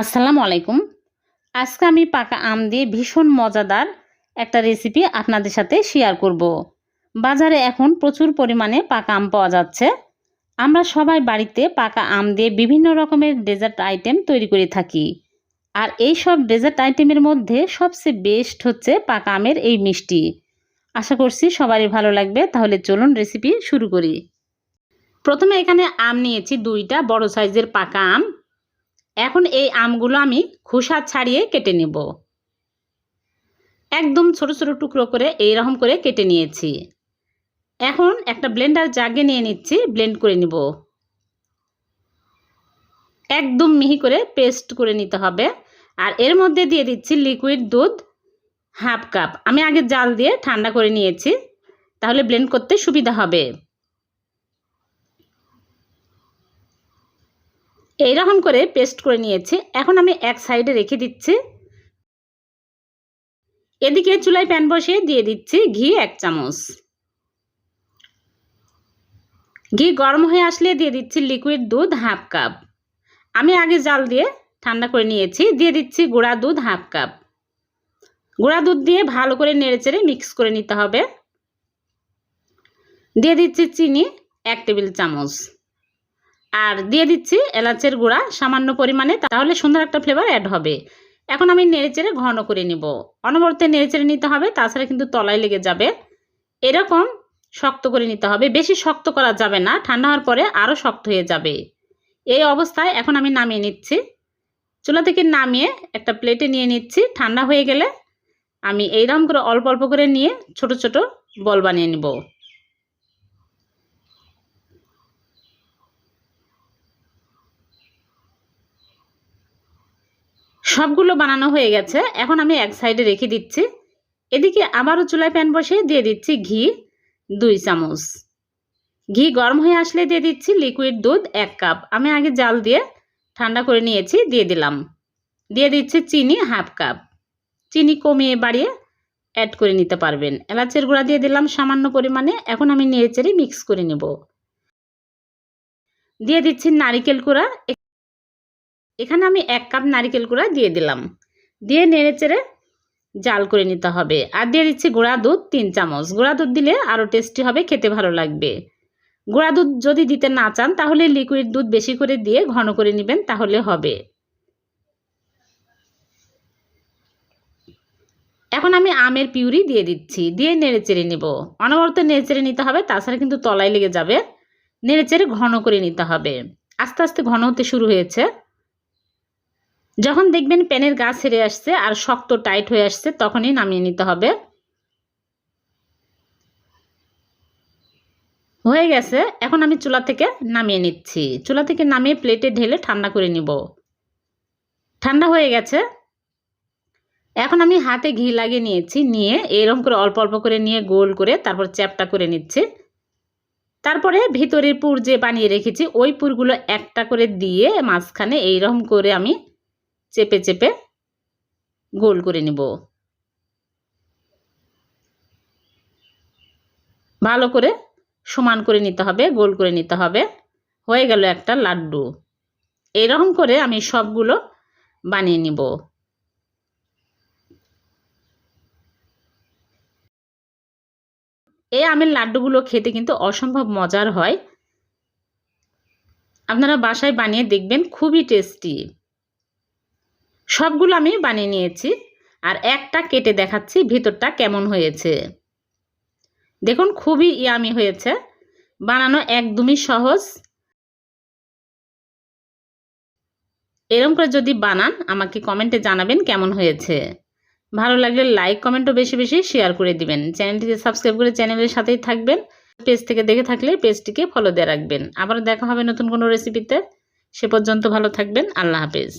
আসসালামু আলাইকুম। আজকে আমি পাকা আম দিয়ে ভীষণ মজাদার একটা রেসিপি আপনাদের সাথে শেয়ার করব। বাজারে এখন প্রচুর পরিমাণে পাকা আম পাওয়া যাচ্ছে। আমরা সবাই বাড়িতে পাকা আম দিয়ে বিভিন্ন রকমের ডেজার্ট আইটেম তৈরি করে থাকি। আর এই সব ডেজার্ট আইটেমের মধ্যে সবচেয়ে বেস্ট হচ্ছে পাকা আমের এই মিষ্টি। আশা করছি সবারই ভালো লাগবে, তাহলে চলুন রেসিপি শুরু করি। প্রথমে এখানে আম নিয়েছি দুইটা, বড় সাইজের পাকা আম। এখন এই আমগুলো আমি খোসা ছাড়িয়ে কেটে নেব। একদম ছোট ছোট টুকরো করে এই রকম করে কেটে নিয়েছি। এখন একটা ব্লেন্ডার জাগে নিয়ে নিচ্ছি, ব্লেন্ড করে নিব। একদম মিহি করে পেস্ট করে নিতে হবে। আর এর মধ্যে দিয়ে দিচ্ছি লিকুইড দুধ হাফ কাপ। আমি আগে জাল দিয়ে ঠান্ডা করে নিয়েছি, তাহলে ব্লেন্ড করতে সুবিধা হবে। এইরকম করে পেস্ট করে নিয়েছি। এখন আমি এক সাইডে রেখে দিচ্ছি। এদিকে চুলায় প্যান বসিয়ে দিয়ে দিচ্ছি ঘি এক চামচ। ঘি গরম হয়ে আসলে দিয়ে দিচ্ছি লিকুইড দুধ হাফ কাপ আমি আগে জাল দিয়ে ঠান্ডা করে নিয়েছি, দিয়ে দিচ্ছি গুঁড়া দুধ হাফ কাপ গুঁড়া দুধ দিয়ে ভালো করে নেড়েচেড়ে মিক্স করে নিতে হবে। দিয়ে দিচ্ছি চিনি এক টেবিল চামচ। আর দিয়ে দিচ্ছি এলাচের গুঁড়া, সামান্য পরিমাণে, তাহলে সুন্দর একটা ফ্লেভার অ্যাড হবে। এখন আমি নেড়েচেড়ে ঘন করে নিব। অনবরতে নেড়েচেড়ে নিতে হবে, তাছাড়া কিন্তু তলায় লেগে যাবে। এরকম শক্ত করে নিতে হবে। বেশি শক্ত করা যাবে না, ঠান্ডা হওয়ার পরে আরও শক্ত হয়ে যাবে। এই অবস্থায় এখন আমি নামিয়ে নিচ্ছি। চুলা থেকে নামিয়ে একটা প্লেটে নিয়ে নিচ্ছি। ঠান্ডা হয়ে গেলে আমি এইরকম করে অল্প অল্প করে নিয়ে ছোট ছোট বল বানিয়ে নিব। সবগুলো বানানো হয়ে গেছে। এখন আমি এক সাইডে রেখে দিচ্ছি। এদিকে আবারও চুলায় প্যান বসিয়ে দিয়ে দিচ্ছি ঘি, দুই চামচ। ঘি গরম হয়ে আসলে দিয়ে দিচ্ছি লিকুইড দুধ, এক কাপ। আমি আগে জাল দিয়ে ঠান্ডা করে নিয়েছি, দিয়ে দিলাম। দিয়ে দিচ্ছি চিনি, হাফ কাপ। চিনি কমিয়ে বাড়িয়ে অ্যাড করে নিতে পারবেন। এলাচের গুঁড়া দিয়ে দিলাম সামান্য পরিমাণে। এখন আমি নেড়েচেড়ে মিক্স করে নেব। দিয়ে দিচ্ছি নারিকেল কুড়া এখানে আমি এক কাপ নারিকেল গুঁড়া দিয়ে দিলাম। দিয়ে নেড়ে চেড়ে জাল করে নিতে হবে। আর দিয়ে দিচ্ছি গুঁড়া দুধ তিন চামচ। গুঁড়া দুধ দিলে আরও টেস্টি হবে, খেতে ভালো লাগবে। গুঁড়া দুধ যদি দিতে না চান, তাহলে লিকুইড দুধ বেশি করে দিয়ে ঘন করে নেবেন, তাহলে হবে। এখন আমি আমের পিউরি দিয়ে দিচ্ছি। দিয়ে নেড়ে চেড়ে নেব। অনবরত নেড়ে চেড়ে নিতে হবে, তাছাড়া কিন্তু তলায় লেগে যাবে। নেড়ে চেড়ে ঘন করে নিতে হবে। আস্তে আস্তে ঘন হতে শুরু হয়েছে। যখন দেখবেন প্যানের গা ছেড়ে আসছে আর শক্ত টাইট হয়ে আসছে, তখনই নামিয়ে নিতে হবে। হয়ে গেছে। এখন আমি চুলা থেকে নামিয়ে নিচ্ছি। চুলা থেকে নামিয়ে প্লেটে ঢেলে ঠান্ডা করে নিব। ঠান্ডা হয়ে গেছে। এখন আমি হাতে ঘি লাগিয়ে নিয়েছি। নিয়ে এরকম করে অল্প অল্প করে নিয়ে গোল করে তারপর চ্যাপটা করে নিচ্ছি। তারপরে ভিতরের পুর যে বানিয়ে রেখেছি, ওই পুরগুলো একটা করে দিয়ে মাঝখানে এইরকম করে আমি চেপে চেপে গোল করে নিব। ভালো করে সমান করে নিতে হবে, গোল করে নিতে হবে। হয়ে গেল একটা লাড্ডু। এরকম করে আমি সবগুলো বানিয়ে নিব। এই আমের লাড্ডুগুলো খেতে কিন্তু অসম্ভব মজার হয়। আপনারা বাসায় বানিয়ে দেখবেন, খুবই টেস্টি। সবগুলো আমি বানিয়ে নিয়েছি আর একটা কেটে দেখাচ্ছি ভিতরটা কেমন হয়েছে। দেখুন, খুবই ইয়ামি হয়েছে। বানানো একদমই সহজ। এরকম করে যদি বানান, আমাকে কমেন্টে জানাবেন কেমন হয়েছে। ভালো লাগলে লাইক কমেন্টও বেশি বেশি শেয়ার করে দিবেন। চ্যানেলটিকে সাবস্ক্রাইব করে চ্যানেলের সাথেই থাকবেন। পেজ থেকে দেখে থাকলে পেজটিকে ফলো দিয়ে রাখবেন। আবার দেখা হবে নতুন কোনো রেসিপিতে সে পর্যন্ত ভালো থাকবেন। আল্লাহ হাফেজ।